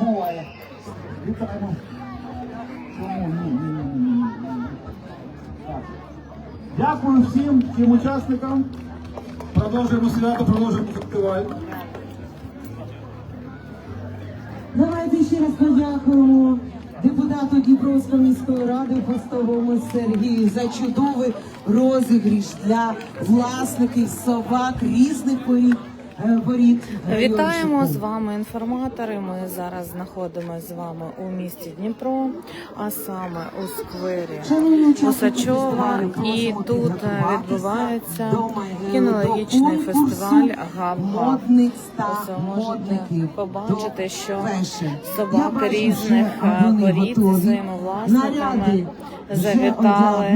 Буває. Вітаємо. Дякую всім, всім учасникам. Продовжуємо свято, продовжуємо фестиваль. Давайте ще раз подякуємо депутату Дніпровської міської ради Постовому Сергію за чудовий розігріш для власників собак різних порід. Е, Вітаємо з вами інформатори. Ми зараз знаходимося з вами у місті Дніпро, а саме у сквері фестивалю, І тут е, відбувається кінологічний фестиваль модниць Ось можете побачити, що. Собаки різних е, порід зі своїми власниками завітали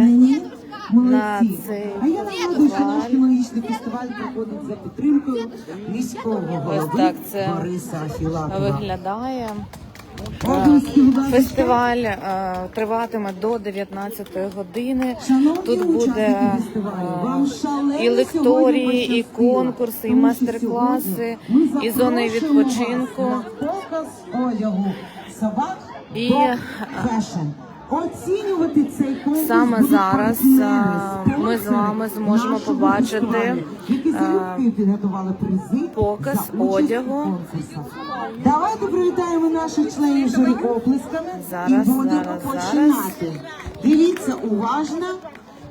на Молодці. Цей фестиваль. проходить за підтримкою міського голови так це Бориса Філатова. Виглядає. Ласка. Фестиваль е, триватиме до 19 години. Тут буде е, і лекторії, і конкурси, і майстер-класи, і зони відпочинку. І, е, Саме зараз, е, ми з вами зможемо побачити, е, показ одягу. Давайте привітаємо наших членів журі оплесками і будемо починати. Дивіться уважно.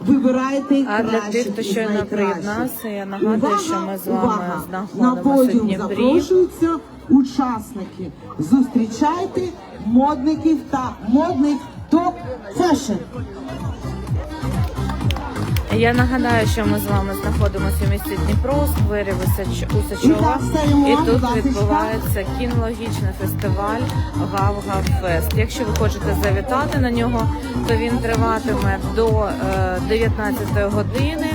Вибирайте А для тих, хто щойно приєднався, я нагадую, що ми з вами знаходимося На Дніпрі. запрошуються учасники. Зустрічайте модників та модних до фешн. Я нагадаю, що ми з вами знаходимося у місті Дніпро, у сквері Усачова. І тут відбувається кінологічний фестиваль Гав-Гав Фест. Якщо ви хочете завітати на нього, то він триватиме до е, 19 години.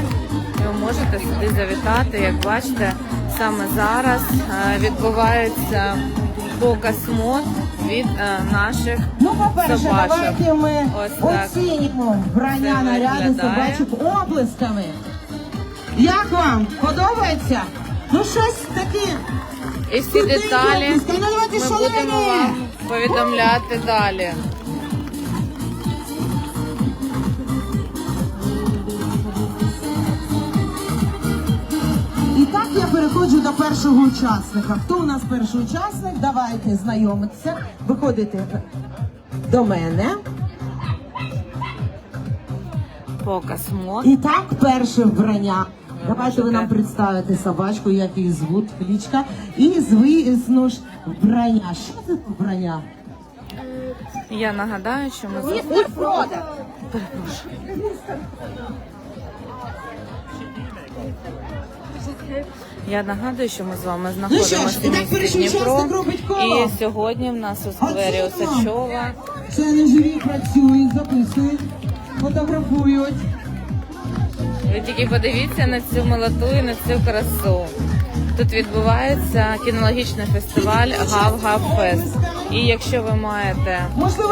Ви можете сюди завітати. Як бачите, саме зараз е, відбувається показ мод від е, наших Ну, по-перше, собачок. давайте ми Ось так. оцінимо вбрання Це наряди виглядає. собачок облисками. Як вам? Подобається? Ну, щось таке. І всі деталі оплески. Ну, давайте ми шалені. будемо вам повідомляти далі. Переходжу до першого учасника. Хто у нас перший учасник? Давайте знайомитися. Виходите до мене. Показ мод. І так, перше вбрання. Давайте ви нам представите собачку, як її звуть, клічка. І звісно ж вбрання. Що це за вбрання? Я нагадаю, що ми з- я нагадую, що ми з вами Ну знаходимося і в місті Дніпро. І сьогодні в нас у сквері. Осачова. Члени журі працюють, записують, фотографують. Ви тільки подивіться на цю милоту і на цю красу. Тут відбувається кінологічний фестиваль Гав-Гав Фест. І якщо ви маєте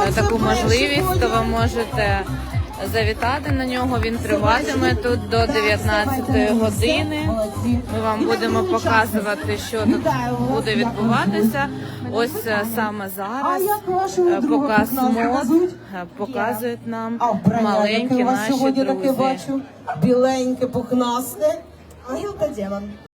е, таку можливість, то ви можете завітати на нього. Він триватиме тут до 19 години. Ми вам будемо показувати, що тут буде відбуватися. Ось е, саме зараз показ мод е, показують нам А маленькі наші друзі. Біленьке, пухнасте. Ангелка демон.